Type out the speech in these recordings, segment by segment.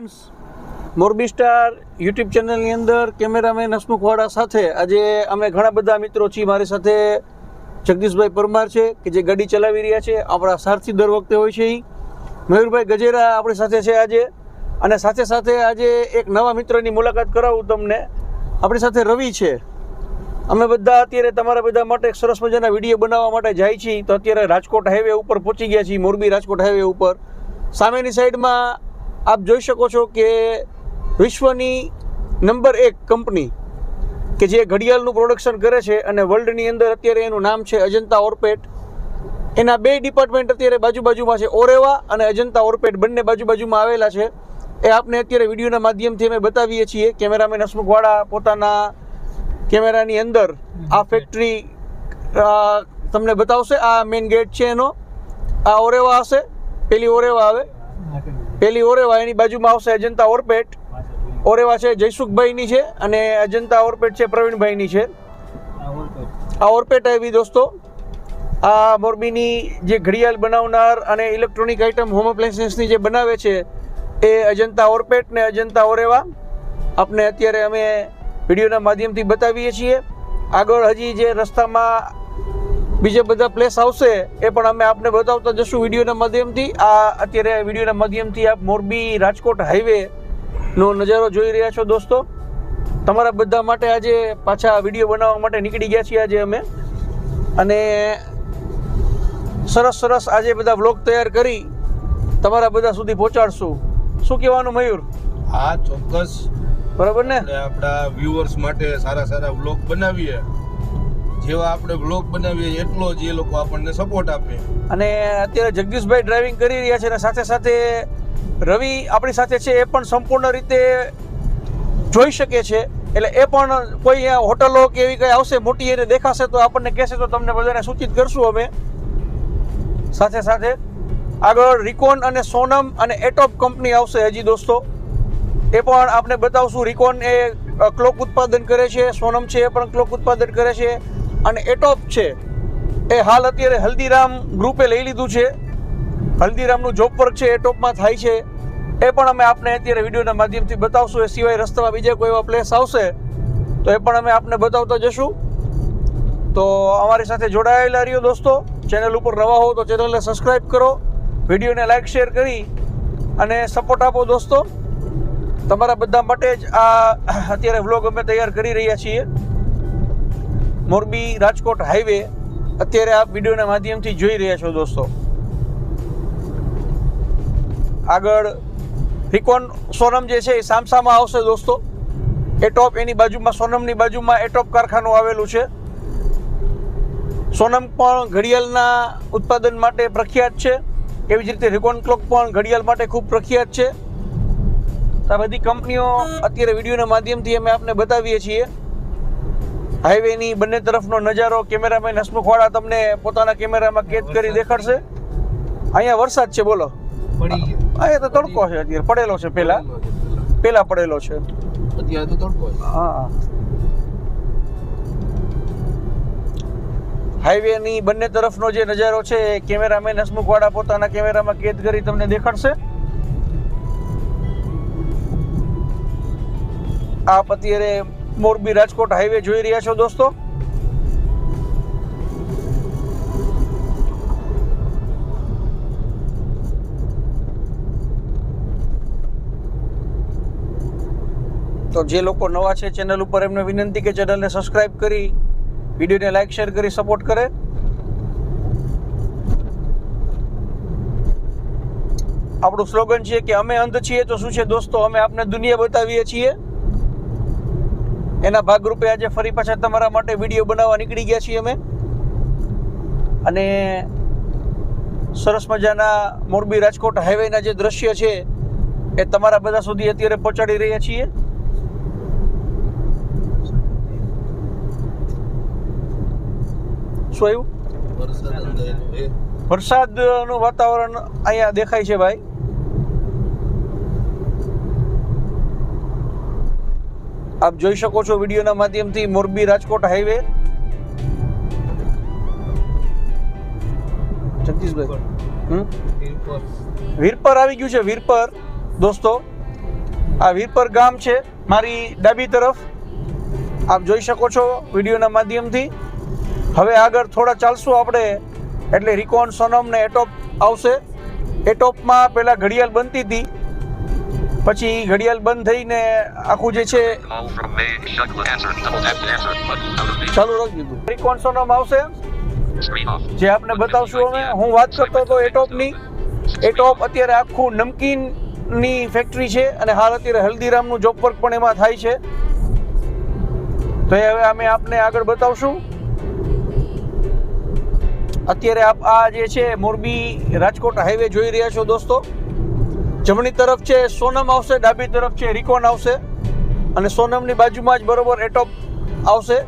Friends Morbi star YouTube ચેનલની અંદર cameraman Hasmukh વાળા સાથે આજે અમે ઘણા બધા મિત્રો છીએ. મારી સાથે જગદીશભાઈ પરમાર છે, કે જે ગાડી ચલાવી રહ્યા છે. આપણા સારથી દર વખતે હોય છે. મયુરભાઈ ગજેરા આપણી સાથે છે આજે. અને સાથે સાથે આજે એક નવા મિત્રની મુલાકાત કરાવું તમને. આપણી સાથે રવિ છે. અમે બધા અત્યારે તમારા બધા માટે એક સરસ મજાના વીડિયો બનાવવા માટે જાય છીએ. તો અત્યારે રાજકોટ હાઈવે ઉપર પહોંચી ગયા છીએ, મોરબી રાજકોટ હાઈવે ઉપર. સામેની સાઈડમાં આપ જોઈ શકો છો કે વિશ્વની નંબર એક કંપની કે જે ઘડિયાળનું પ્રોડક્શન કરે છે અને વર્લ્ડની અંદર અત્યારે એનું નામ છે અજંતા ઓર્પેટ. એના બે ડિપાર્ટમેન્ટ અત્યારે બાજુ બાજુમાં છે, ઓરેવા અને અજંતા ઓર્પેટ. બંને બાજુ બાજુમાં આવેલા છે. એ આપને અત્યારે વિડીયોના માધ્યમથી અમે બતાવીએ છીએ. કેમેરામેન હસમુખવાળા પોતાના કેમેરાની અંદર આ ફેક્ટરી તમને બતાવશે. આ મેઇન ગેટ છે એનો. આ ઓરેવા હશે. પેલી ઓરેવા આવે. પેલી ઓરેવા એની બાજુમાં આવશે અજંતા ઓરપેટ. ઓરેવા છે જયસુખભાઈની છે અને અજંતા ઓરપેટ છે પ્રવીણભાઈની છે. આ ઓરપેટ આવી દોસ્તો. આ મોરબીની જે ઘડિયાળ બનાવનાર અને ઇલેક્ટ્રોનિક આઇટમ હોમ અપ્લાયન્સીસની જે બનાવે છે, એ અજંતા ઓરપેટ ને અજંતા ઓરેવા. આપને અત્યારે અમે વિડીયોના માધ્યમથી બતાવીએ છીએ. આગળ હજી જે રસ્તામાં બીજા બધા પ્લેસ આવશે એ પણ અમે આપને બતાવતા જશું વિડીયોના માધ્યમથી. આ અત્યારે વિડીયોના માધ્યમથી આપ મોરબી રાજકોટ હાઈવે નો નજારો જોઈ રહ્યા છો દોસ્તો. તમારા બધા માટે આજે પાછા વીડિયો બનાવવા માટે નીકળી ગયા છીએ આજે અમે. અને સરસ સરસ આજે બધા વ્લોગ તૈયાર કરી તમારા બધા સુધી પહોંચાડશું. શું કહેવાનું મયુર? હા ચોક્કસ. બરાબર ને? આપણે આપણા વ્યુઅર્સ માટે સારા સારા વ્લોગ બનાવીએ. જેવા આપણે વ્લોગ બનાવીએ એટલો જ એ લોકો આપણને સપોર્ટ આપે. અને અત્યારે જગદીશભાઈ ડ્રાઇવિંગ કરી રહ્યા છે અને સાથે સાથે રવિ આપણી સાથે છે, એ પણ સંપૂર્ણ રીતે જોઈ શકે છે. એટલે એ પણ કોઈ હોટલો કે એવી કંઈ આવશે મોટી એને દેખાશે તો આપણને કહેશે તો તમને બધાને સૂચિત કરશું અમે. સાથે સાથે આગળ રિકોન અને સોનમ અને એટોપ કંપની આવશે હજી દોસ્તો. એ પણ આપણે બતાવશું. રિકોન એ ક્લોક ઉત્પાદન કરે છે સોનમ છે એ પણ ક્લોક ઉત્પાદન કરે છે. અને એટોપ છે. એ હાલ અત્યારે હલ્દીરામ ગ્રુપે લઈ લીધું છે. હલ્દીરામનું જોબ વર્ક છે એટોપમાં થાય છે. એ પણ અમે આપને અત્યારે વિડીયોના માધ્યમથી બતાવશું. એ સિવાય રસ્તામાં બીજા કોઈ એવા પ્લેસ આવશે, તો એ પણ અમે આપને બતાવતા જશું. તો અમારી સાથે જોડાયેલા રહ્યો દોસ્તો. ચેનલ ઉપર નવા હો તો ચેનલને સબસ્ક્રાઈબ કરો. વિડીયોને લાઈક શેર કરી અને સપોર્ટ આપો દોસ્તો. તમારા બધા માટે જ આ અત્યારે વ્લોગ અમે તૈયાર કરી રહ્યા છીએ. મોરબી રાજકોટ હાઈવે અત્યારે આપ વિડીયોના માધ્યમથી જોઈ રહ્યા છો દોસ્તો. આગળ રિકોન સોનમ જે છે એ સામસામાં આવશે દોસ્તો. એટોપ એની બાજુમાં, સોનમની બાજુમાં એટોપ કારખાનું આવેલું છે. સોનમ પણ ઘડિયાળના ઉત્પાદન માટે પ્રખ્યાત છે. એવી જ રીતે રિકોન ક્લોક પણ ઘડિયાળ માટે ખૂબ પ્રખ્યાત છે. આ બધી કંપનીઓ અત્યારે વિડીયોના માધ્યમથી અમે આપને બતાવીએ છીએ. હાઈવેની બંને તરફનો નજારો કેમેરામેન હસમુખવાળા તમને પોતાના કેમેરામાં કેદ કરી દેખાડશે. અહીંયા વરસાદ છે બોલો. અહીંયા તો તડકો છે અત્યારે પડેલો છે પેલા. પેલા. પડેલો છે. અત્યારે તો તડકો. હા. હાઈવેની બંને તરફનો જે નજારો છે એ કેમેરામેન હસમુખવાળા પોતાના કેમેરામાં કેદ કરી તમને દેખાડશે. આપ અત્યારે મોરબી રાજકોટ હાઈવે જોઈ રહ્યા છો દોસ્તો? તો જે લોકો નવા છે ચેનલ ઉપર, એમને વિનંતી કે ચેનલને સબસ્ક્રાઈબ કરી, વિડીયોને લાઈક શેર કરી સપોર્ટ કરે. આપણું સ્લોગન છે કે અમે અંધ છીએ તો શું છે દોસ્તો? અમે આપને દુનિયા બતાવીએ છીએ. એના ભાગરૂપે આજે ફરી પાછા તમારા માટે વીડિયો બનાવવા નીકળી ગયા છીએ અમે. અને સરસ મજાના મોરબી રાજકોટ હાઈવેના જે દ્રશ્ય છે એ તમારા બધા સુધી અત્યારે પહોંચાડી રહ્યા છીએ. શું આવ્યું? વરસાદનું વાતાવરણ અહીંયા દેખાય છે ભાઈ. આપ જોઈ શકો છો વિડીયોના માધ્યમથી મોરબી રાજકોટ હાઈવે. જગદીશભાઈ વીરપર આવી ગયું છે વીરપર દોસ્તો, આ વીરપર ગામ છે, મારી ડાબી તરફ. આપ જોઈ શકો છો વિડીયોના માધ્યમથી. હવે આગળ થોડા ચાલશું આપણે, એટલે રિકોન સોનમ ને એટોપ આવશે. એટોપમાં પહેલાં ઘડિયાળ બનતી હતી. પછી ઘડિયાળ બંધ થઈને આખું જે છે. ચાલુ રાખી દીધું. રિકોન સોનમ આવશે? જે આપને બતાવશું અમે. હું વાત કરતો હતો એટોપની એટોપ અત્યારે આખું નમકીનની ફેક્ટરી છે અને હાલ અત્યારે હલ્દીરામનું જોબ વર્ક પણ એમાં થાય છે. તો એ હવે અમે આપને આગળ બતાવશું. અત્યારે આપ આ જે છે મોરબી રાજકોટ હાઈવે જોઈ રહ્યા છો દોસ્તો. જમણી તરફ છે, સોનમ આવશે, ડાબી તરફ છે, રિકોન આવશે. અને સોનમની બાજુમાં જ બરોબર એટોપ આવશે.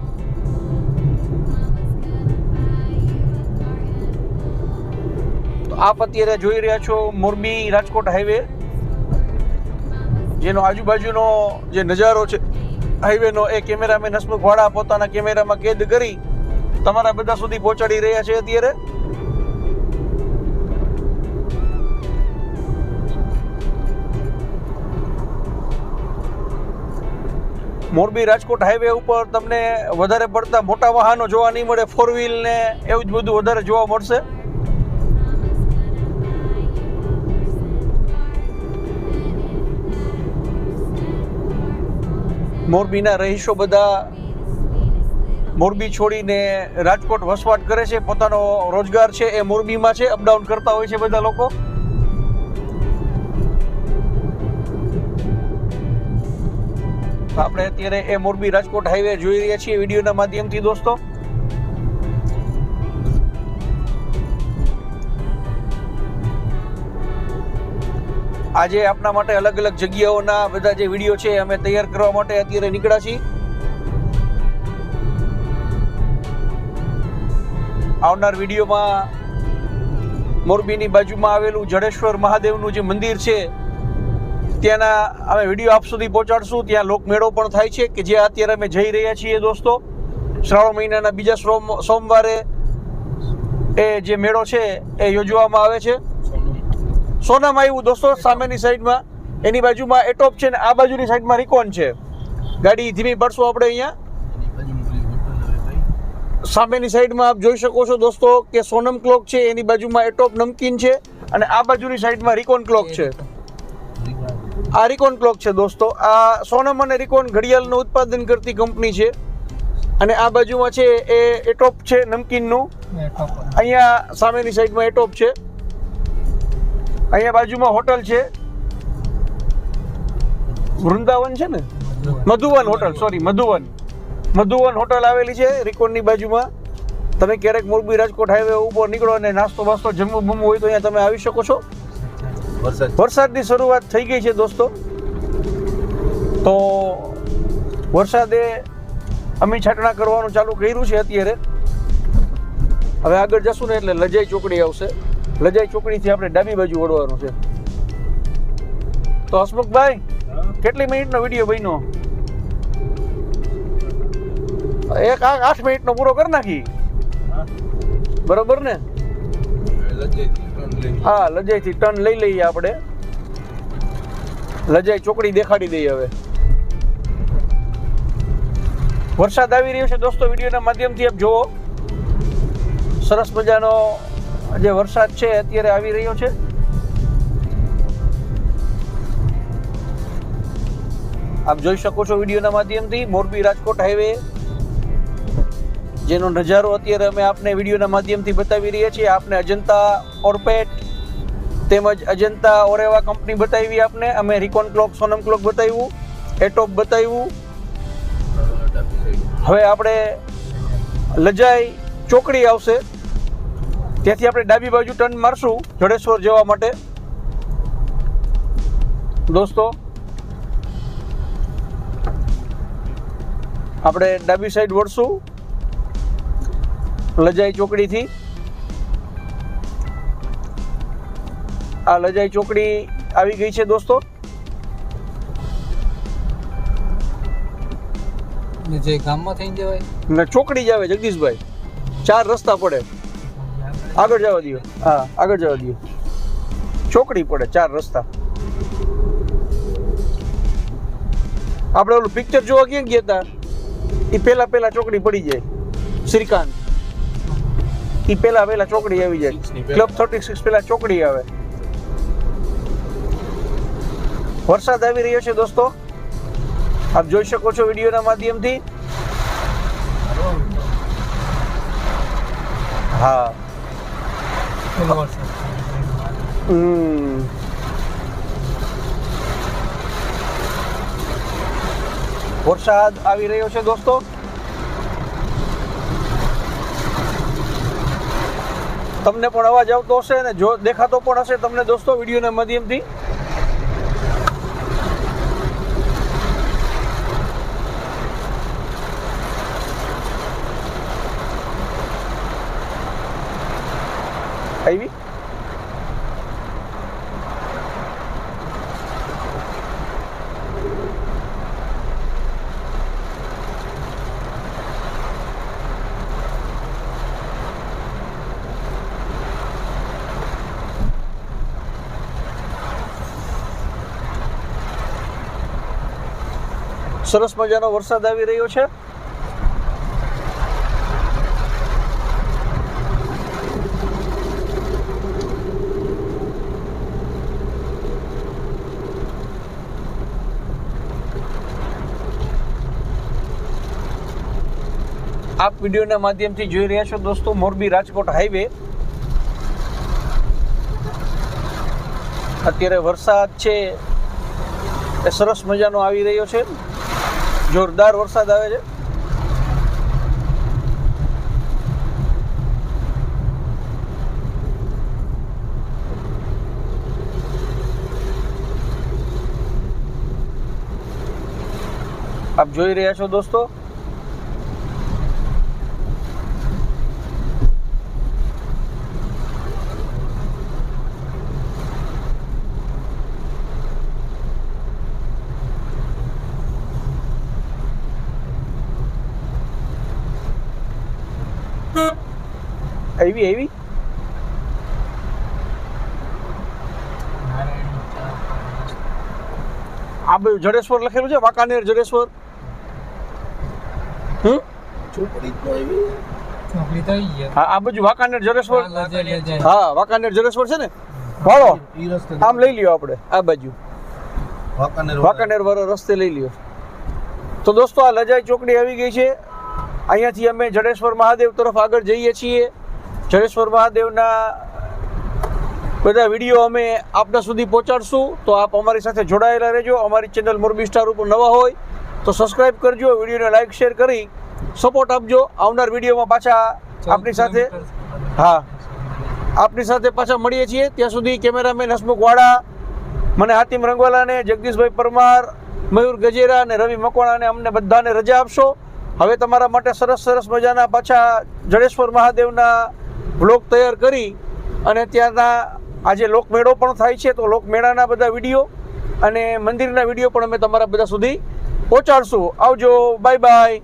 તો આપ અત્યારે જોઈ રહ્યા છો મોરબી રાજકોટ હાઈવે જેનો આજુબાજુનો જે નજારો છે હાઈવેનો એ કેમેરામેન હસમુખ વાળા પોતાના કેમેરામાં કેદ કરી તમારા બધા સુધી પહોંચાડી રહ્યા છે અત્યારે. મોરબી રાજકોટ હાઈવે ઉપર તમને વધારે પડતા મોટા વાહનો જોવા નહીં મળે ફોર વ્હીલ ને એવું જ બધું વધારે જોવા મળશે. મોરબીના રહીશો બધા મોરબી છોડીને રાજકોટ વસવાટ કરે છે. પોતાનો રોજગાર છે એ મોરબીમાં છે. અપડાઉન કરતા હોય છે બધા લોકો. આપણે અત્યારે એ મોરબી રાજકોટ હાઈવે જોઈ રહ્યા છીએ વિડીયોના માધ્યમથી દોસ્તો. આજે આપના માટે અલગ અલગ જગ્યાઓના બધા જે વીડિયો છે અમે તૈયાર કરવા માટે અત્યારે નીકળ્યા છીએ. આવનાર વિડીયોમાં મોરબીની બાજુમાં આવેલું જડેશ્વર મહાદેવનું જે મંદિર છે ત્યાંના અમે વીડિયો આપ સુધી પહોંચાડશું. ત્યાં લોકમેળો પણ થાય છે કે જે અત્યારે અમે જઈ રહ્યા છીએ દોસ્તો. શ્રાવણ મહિનાના બીજા સોમ, સોમવારે એ જે મેળો છે એ યોજવામાં આવે છે. સોનમ આવ્યું દોસ્તો સામેની સાઈડમાં. એની બાજુમાં એટોપ છે ને આ બાજુની સાઈડમાં રિકોન છે. ગાડી ધીમી પડશું આપણે અહીંયા. સામેની સાઈડમાં આપ જોઈ શકો છો દોસ્તો કે સોનમ ક્લોક છે, એની બાજુમાં એટોપ નમકીન છે અને આ બાજુની સાઈડમાં રિકોન ક્લોક છે. આ રિકોન ક્લોક છે દોસ્તો. આ સોનમ અને રિકોન ઘડિયાળનું ઉત્પાદન કરતી કંપની છે. અને આ બાજુમાં છે એ એટોપ છે નમકીનનું. અહીંયા સામેની સાઈડમાં એટોપ છે. અહીંયા બાજુમાં હોટલ છે. વૃંદાવન છે ને? Madhuvan. Hotel sorry Madhuvan. Madhuvan hotel આવેલી છે રિકોનની બાજુમાં. તમે ક્યારેક મોરબી રાજકોટ હાઈવે ઉપર નીકળો અને નાસ્તો બાસ્તો જમવું બમવું હોય તો અહીંયા તમે આવી શકો છો. વરસાદની. શરૂઆત થઈ ગઈ છે દોસ્તો. તો વરસાદે અમી છાટણા કરવાનું ચાલુ કર્યું છે અત્યારે. હવે આગળ જશું ને એટલે લજાઈ ચોકડી આવશે. લજાઈ ચોકડીથી આપણે ડાબી બાજુ વળવાનું છે. તો હસમુખભાઈ કેટલી મિનિટનો વીડિયો બન્યો? એક આઠ મિનિટનો પૂરો કરી નાખી. બરોબર ને? હા લજાઈથી ટર્ન લઈ લઈએ આપણે. લજાઈ ચોકડી દેખાડી દઈએ હવે. વરસાદ આવી રહ્યો છે દોસ્તો, વિડીયોના માધ્યમથી આપ જુઓ. સરસ મજાનો જે વરસાદ છે અત્યારે આવી રહ્યો છે. આપ જોઈ શકો છો વિડીયોના માધ્યમથી મોરબી રાજકોટ હાઈવે. જેનો નજારો અત્યારે અમે આપને વિડીયોના માધ્યમથી બતાવી રહ્યા છીએ. આપને અજંતા ઓર્પેટ તેમજ અજંતા ઓરેવા કંપની બતાવી આપને. અમે રિકોન ક્લોક, સોનમ ક્લોક બતાવ્યું, એટોપ બતાવ્યું. હવે આપણે લજાઈ ચોકડી આવશે. ત્યાંથી આપણે ડાબી બાજુ ટર્ન મારશું જડેશ્વર જવા માટે. દોસ્તો, આપણે ડાબી સાઈડ વળશું. લજાઈ ચોકડીથી. આ લજાઈ ચોકડી આવી ગઈ છે દોસ્તો. જે ગામમાં થઈને જવાય? ને ચોકડી જાવે જગદીશભાઈ. ચાર રસ્તા પડે. આગળ જવા દો હા આગળ જવા દો ચોકડી પડે ચાર રસ્તા. આપણે ઓલું પિક્ચર જોવા ક્યાં ગયા હતા એ પહેલા પહેલા ચોકડી પડી જાય. શ્રીકાંત. એ પહેલા પહેલા ચોકડી આવી જાય. ની પહેલા. ક્લબ થર્ટી સિક્સ પહેલા ચોકડી આવે. વરસાદ આવી રહ્યો છે દોસ્તો. આપ જોઈ શકો છો વિડીયોના માધ્યમથી. હા. પેલો વરસાદ હમ. વરસાદ આવી રહ્યો છે દોસ્તો. તમને પણ અવાજ આવતો હશે ને જો દેખાતો પણ હશે તમને દોસ્તો વિડીયોના માધ્યમથી આવી સરસ મજાનો વરસાદ આવી રહ્યો છે. આપ વિડીયોના માધ્યમથી જોઈ રહ્યા છો દોસ્તો મોરબી રાજકોટ હાઈવે અત્યારે વરસાદ છે. એ સરસ મજાનો આવી રહ્યો છે. જોરદાર વરસાદ આવે છે. આપ જોઈ રહ્યા છો દોસ્તો આવી એવી? આ જડેશ્વર લખેલું છે વાંકાનેર જડેશ્વર. હમ? આ બાજુ વાંકાનેર જડેશ્વર. હા, વાંકાનેર જડેશ્વર છે ને? લઈ લ્યો આપણે આ બાજુ. વાંકાનેર વાળો રસ્તે લઈ લ્યો. તો દોસ્તો આ લજાઈ ચોકડી આવી ગઈ છે. અહીંયાથી અમે જડેશ્વર મહાદેવ તરફ આગળ જઈએ છીએ. જડેશ્વર મહાદેવના બધા વીડિયો અમે આપના સુધી પહોંચાડશું. તો આપ અમારી સાથે જોડાયેલા રહેજો. અમારી ચેનલ મોરબી સ્ટાર ઉપર નવા હોય તો સબસ્ક્રાઇબ કરજો. વિડીયોને લાઈક શેર કરી સપોર્ટ આપજો. આવનાર વિડીયોમાં પાછા આપની સાથે હા આપની સાથે પાછા મળીએ છીએ. ત્યાં સુધી કેમેરામેન હસમુખ વાળા મને હાતિમ રંગવાલાને જગદીશભાઈ પરમાર મયુર ગજેરા અને રવિ મકવાણાને અમને બધાને રજા આપશો. હવે તમારા માટે સરસ સરસ મજાના પાછા જડેશ્વર મહાદેવના બ્લોગ તૈયાર કરી અને ત્યાંના આજે લોકમેળો પણ થાય છે, તો લોકમેળાના બધા વીડિયો અને મંદિરના વીડિયો પણ અમે તમારા બધા સુધી પહોંચાડશું. આવજો બાય બાય